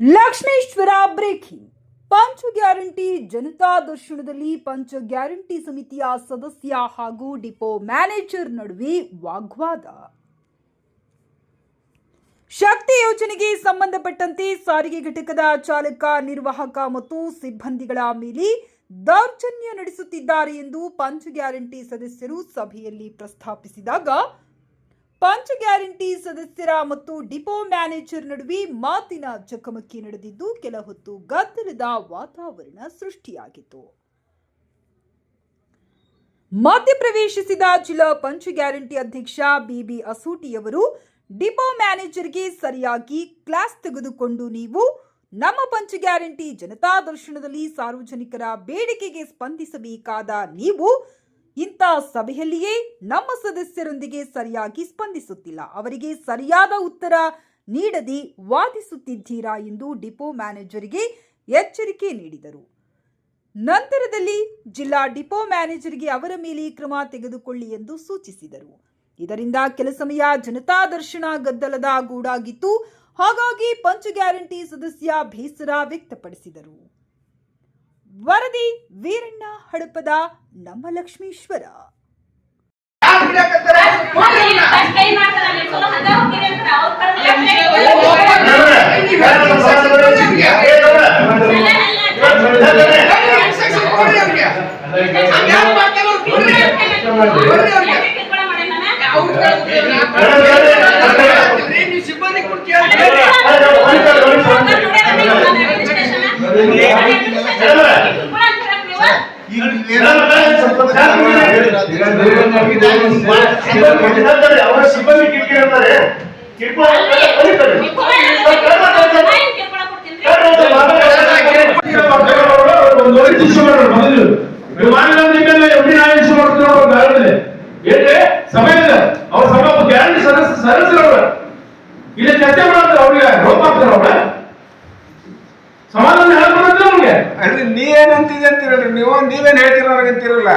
Lakshmeshwar breaking. ಪಂಚ guarantee ಜನತಾ ದರ್ಶನದಲ್ಲಿ ಪಂಚ ಗ್ಯಾರಂಟಿ ಸಮಿತಿಯ ಸದಸ್ಯ ಹಾಗೂ ಡಿಪೋ ಮ್ಯಾನೇಜರ್ ನಡುವೆ ವಾಗ್ವಾದ. ಶಕ್ತಿ ಯೋಜನೆಗೆ ಸಂಬಂಧಪಟ್ಟಂತೆ ಸಾರಿಗೆ ಘಟಕದ ಚಾಲಕ, ನಿರ್ವಾಹಕ ಮತ್ತು ಸಿಬ್ಬಂದಿಗಳ ಮೇಲೆ ದೌರ್ಜನ್ಯ ನಡೆಸುತ್ತಿದ್ದಾರೆ ಎಂದು ಪಂಚ ಗ್ಯಾರಂಟಿ ಸದಸ್ಯರು ಸಭೆಯಲ್ಲಿ ಪ್ರಸ್ತಾಪಿಸಿದಾಗ ಪಂಚ ಗ್ಯಾರಂಟಿ ಸದಸ್ಯರ ಮತ್ತು ಡಿಪೋ ಮ್ಯಾನೇಜರ್ ನಡುವೆ ಮಾತಿನ ಚಕಮಕಿ ನಡೆದಿದ್ದು ಕೆಲ ಹೊತ್ತು ಗದ್ದಲದ ವಾತಾವರಣ ಸೃಷ್ಟಿಯಾಗಿತ್ತು. ಮಧ್ಯಪ್ರವೇಶಿಸಿದ ಜಿಲ್ಲಾ ಪಂಚ ಗ್ಯಾರಂಟಿ ಅಧ್ಯಕ್ಷ ಬಿಬಿ ಅಸೂಟಿಯವರು ಡಿಪೋ ಮ್ಯಾನೇಜರ್ಗೆ ಸರಿಯಾಗಿ ಕ್ಲಾಸ್ ತೆಗೆದುಕೊಂಡು ನೀವು ನಮ್ಮ ಪಂಚ ಗ್ಯಾರಂಟಿ ಜನತಾ ದರ್ಶನದಲ್ಲಿ ಸಾರ್ವಜನಿಕರ ಬೇಡಿಕೆಗೆ ಸ್ಪಂದಿಸಬೇಕಾದ ನೀವು ಇಂಥ ಸಭೆಯಲ್ಲಿಯೇ ನಮ್ಮ ಸದಸ್ಯರೊಂದಿಗೆ ಸರಿಯಾಗಿ ಸ್ಪಂದಿಸುತ್ತಿಲ್ಲ. ಅವರಿಗೆ ಸರಿಯಾದ ಉತ್ತರ ನೀಡದೆ ವಾದಿಸುತ್ತಿದ್ದೀರಾ ಎಂದು ಡಿಪೋ ಮ್ಯಾನೇಜರ್ಗೆ ಎಚ್ಚರಿಕೆ ನೀಡಿದರು. ನಂತರದಲ್ಲಿ ಜಿಲ್ಲಾ ಡಿಪೋ ಮ್ಯಾನೇಜರ್ಗೆ ಅವರ ಮೇಲೆ ಕ್ರಮ ತೆಗೆದುಕೊಳ್ಳಿ ಎಂದು ಸೂಚಿಸಿದರು. ಇದರಿಂದ ಕೆಲ ಸಮಯ ಜನತಾ ದರ್ಶನ ಗದ್ದಲದ ಗೂಡಾಗಿತ್ತು. ಹಾಗಾಗಿ ಪಂಚ ಗ್ಯಾರಂಟಿ ಸದಸ್ಯ ಬೇಸರ ವ್ಯಕ್ತಪಡಿಸಿದರು. ವರದಿ ವೀರಣ್ಣ ಹಡಪದ ನಮ್ಮ ಲಕ್ಷ್ಮೀಶ್ವರ ಬಿಡಾಕತ್ತಾರ? ಕೊಡ್ರಿ ಅವ್ನ. ಕೈ ಮಾಡ್ತಾರ ನೀವು ಚಲೋ ಹಂಗ ಹೋಗ್ತೀರಿ ಅಂತ ಅವ್ರ ಕರ್ದ್ರೆ ನೀವ್ ಹೇಳ್ತೀರಿ section ಕೊಡ್ರಿ ಅವ್ನಿಗೆ. ಕೊಡ್ರಿ ಅವ್ನಿಗೆ. ಹಂಗ್ ಯಾಕ್ ಮಾಡ್ತಾರೋ ಕೊಡ್ರಿ. ಕೊಡ್ರಿ ಅವ್ನಿಗೆ. ಅವ್ರ್ ಕೇಳ್ತೀರಿ, ನಾನ್ ಕೇಳ್ತೀರಿ, ನೀವ್ ಸಿಬ್ಬಂದಿ ಕೊಡ್ ಕೇಳ್ತೀರಿ. ಅವರ ಸಿಬ್ಬಂದಿ ಕಿರಿಕಿರಿ ಅಂತಾರೆ ಒಂದು ಒಳ್ಳೆ ಶಿಕ್ಷೆ ಮಾಡೋರು ಮೊದಲು ನೀವು ಮಾಡಿಲ್ಲ ನಿಮ್ಮೆಲ್ಲ ಎಲ್ಲಿ ನಾವು ಇಶ್ಯೂ ಮಾಡ್ತೀವಿ ನೋಡೋ ಗಾಳಿ ಏನ್ರಿ ಸಮಯ ಇದೆ ಅವ್ರ ಸಭಾ ಗ್ಯಾರಂಟಿ ಸದಸ್ಯ ಸದಸ್ಯರವ್ರ ಇಲ್ಲಿ ಚರ್ಚೆ ಮಾಡ್ತಾರೆ ಅವ್ರಿಗೆ ರೋಪ್ ಹಾಕ್ತಾರೆ ಅವ್ರ ಸಮಾಧಾನ ಹೇಳ್ಕೊಡಂತ ಅವ್ರಿಗೆ ನೀ ಅಂತೀರಲ್ರಿ ನೀವು, ನೀವೇನ್ ಹೇಳ್ತೀರ ಅಂತಿರಲ್ಲ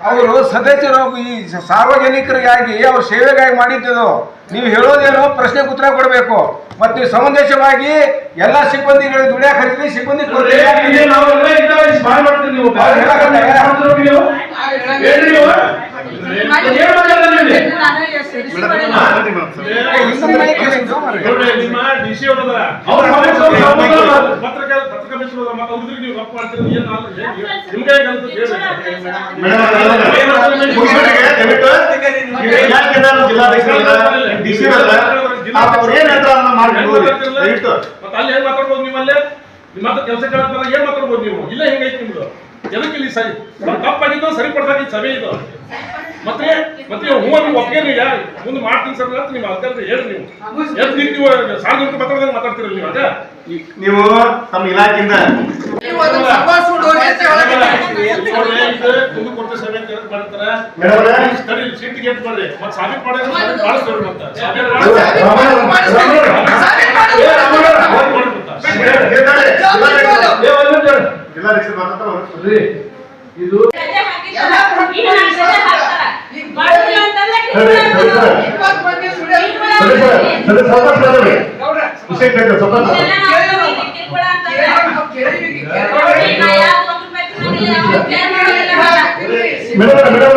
ಅವರು ಸದಸ್ಯರು ಈ ಸಾರ್ವಜನಿಕರಿಗಾಗಿ ಅವ್ರ ಸೇವೆಗಾಗಿ ಮಾಡಿದ್ದು ನೀವು ಹೇಳೋದೇನು? ಪ್ರಶ್ನೆಗೆ ಉತ್ತರ ಕೊಡಬೇಕು. ಮತ್ತೆ ನೀವು ಸಮಂಜಸವಾಗಿ ಎಲ್ಲ ಸಿಬ್ಬಂದಿಗಳು ದುಡಿಯಾಕ ಹಚ್ಚಿದ್ರಿ ಸಿಬ್ಬಂದಿ ಕೊಡ್ರಿ. ಕಳಿಸೋದ್ರ ಮತ್ತೆ ಅವ್ರಿಗೆ ನೀವು ರಫ್ ಏನು ಮತ್ತೆ ನಿಮ್ಮ ಕೆಲಸ ಕೇಳಕ್ ಏನ್ ಮಾತಾಡ್ಬೋದು ನೀವು? ಇಲ್ಲ ಹೆಂಗೈತಿ ನಿಮ್ದು? ಜನಕ್ಕೆ ಇಲ್ಲಿ ಸರಿ. ತಪ್ಪಾಗಿದ್ದು ಸರಿಪಡ್ಸಕ್ಕೆ ಸಭೆ ಇದು ಮತ್ತೆ ಮತ್ತೆ ಹೂವನ್ನು ನೀವು ಒಪ್ಪಿಗೆ ಯಾರು? ಮುಂದೆ ಮಾಡ್ತೀನಿ ಸರ್ ಅಂತ ನಿಮ್ಮ ಅದಕ್ಕೆ ಹೇಳಿ ನೀವು. ಎಲ್ಲಿ ನೀವು ನೀವು ಸಾರ್ವಜನಿಕ ಮಾತಾಡ್ದಂಗೆ ಮಾತಾಡ್ತೀರಿ ನೀವು ಅದ? ನೀವು ತಮ್ಮ ಇಲಾಖೆಯಿಂದ ದುಡ್ಡು ಕೊಡ್ತೀವಿ ಸರ್ ಅಂತ ಸೀಟ್ ಗೇಟ್ ಇದು ಸರಿ ಸರಿ ಸರ್. ಸರಿ ಸರ್. ಸರಿ ಸೌಕರ್ಯ ಮೇಡಮ್ ಮೇಡಮ್.